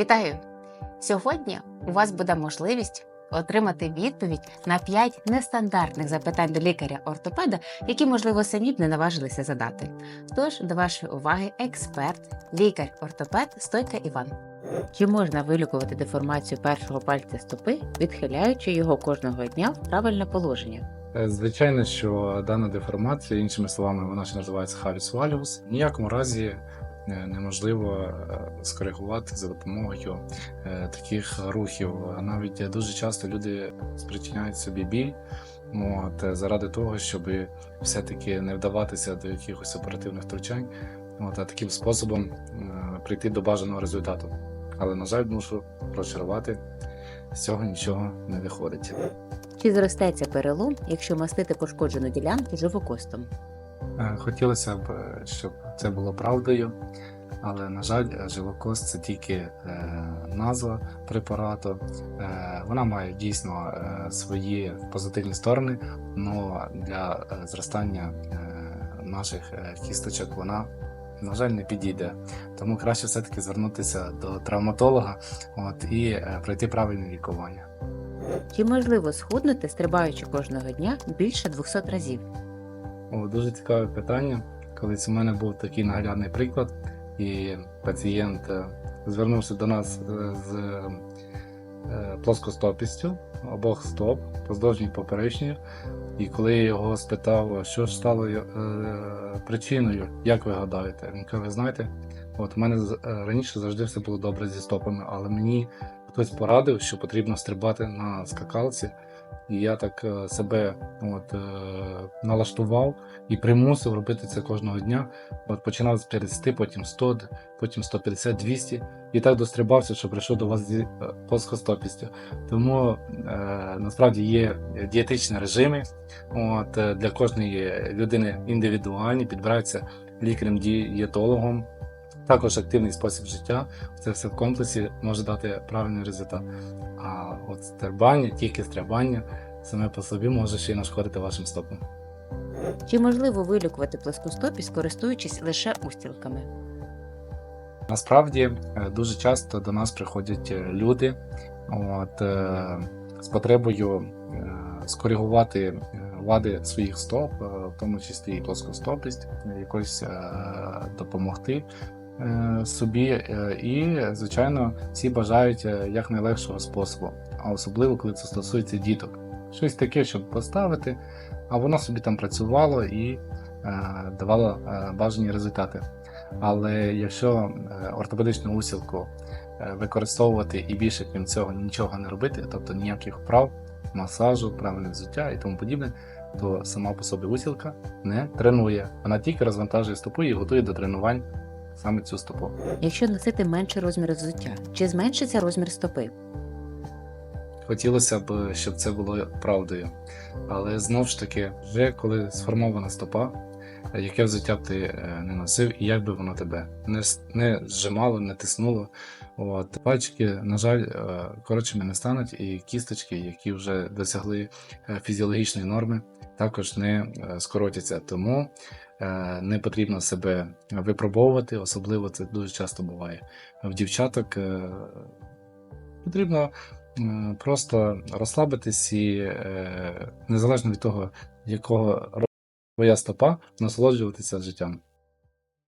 Вітаю! Сьогодні у вас буде можливість отримати відповідь на 5 нестандартних запитань до лікаря-ортопеда, які, можливо, самі б не наважилися задати. Тож, до вашої уваги, експерт, лікар-ортопед Стойка Іван. Чи можна вилікувати деформацію першого пальця стопи, відхиляючи його кожного дня в правильне положення? Е, Звичайно, що дана деформація, іншими словами, вона ще називається халюс валюс, в ніякому разі неможливо е, скоригувати за допомогою е, таких рухів. А Навіть дуже часто люди спричиняють собі біль. От, заради того, щоб все-таки не вдаватися до якихось оперативних втручань, от, а таким способом е, прийти до бажаного результату. Але, на жаль, мушу розчарувати, з цього нічого не виходить. Чи зростеться перелом, якщо мастити пошкоджену ділянку живокостом? Е, Хотілося б, щоб це було правдою, але, на жаль, живокост це тільки е, назва препарату. Е, Вона має дійсно е, свої позитивні сторони, але для зростання е, наших кісточок вона, на жаль, не підійде. Тому краще все-таки звернутися до травматолога от, і е, пройти правильне лікування. Чи можливо схуднути, стрибаючи кожного дня більше 200 разів? О, дуже цікаве питання. Колись у мене був такий наглядний приклад, і пацієнт е, звернувся до нас е, з е, плоскостопістю обох стоп, поздовжній поперечньою. І коли я його спитав, що ж стало причиною, як ви гадаєте, він каже, ви знаєте, от у мене раніше завжди все було добре зі стопами, але мені хтось порадив, що потрібно стрибати на скакалці. І я так е, себе от, е, налаштував і примусив робити це кожного дня. От починав з 50, потім 100, потім 150, 200. І так дострибався, що прийшов до вас зі е, плоскостопістю. Тому е, насправді є дієтичні режими. От, для кожної людини індивідуальні, підбираються лікарем-дієтологом. Також активний спосіб життя. Це все в комплексі може дати правильний результат. А от стрибання, тільки стрибання саме по собі може ще й нашкодити вашим стопам. Чи можливо вилікувати плоскостопість, користуючись лише устілками? Насправді е, дуже часто до нас приходять е, люди от, е, з потребою скоригувати вади своїх стоп, в тому числі і плоскостопість, якось допомогти собі. Е, І, звичайно, всі бажають е, якнайлегшого способу, а особливо коли це стосується діток. Щось таке, щоб поставити, а воно собі там працювало і е, давало е, бажані результати. Але якщо е, ортопедичну усілку е, використовувати і більше крім цього нічого не робити, тобто ніяких вправ, масажу, правильне взуття і тому подібне, то сама по собі усілка не тренує. Вона тільки розвантажує стопу і готує до тренувань саме цю стопу. Якщо носити менший розмір взуття, чи зменшиться розмір стопи? Хотілося б, щоб це було правдою. Але знов ж таки, вже коли сформована стопа, яке взуття б ти е, не носив, і як би воно тебе не, не зжимало, не тиснуло. От. Пальчики, на жаль, е, коротшими не стануть, і кісточки, які вже досягли е, фізіологічної норми, також не скоротяться. Тому не потрібно себе випробовувати, особливо це дуже часто буває. В дівчаток потрібно Просто розслабитись і незалежно від того, якого твоя стопа, насолоджуватися життям.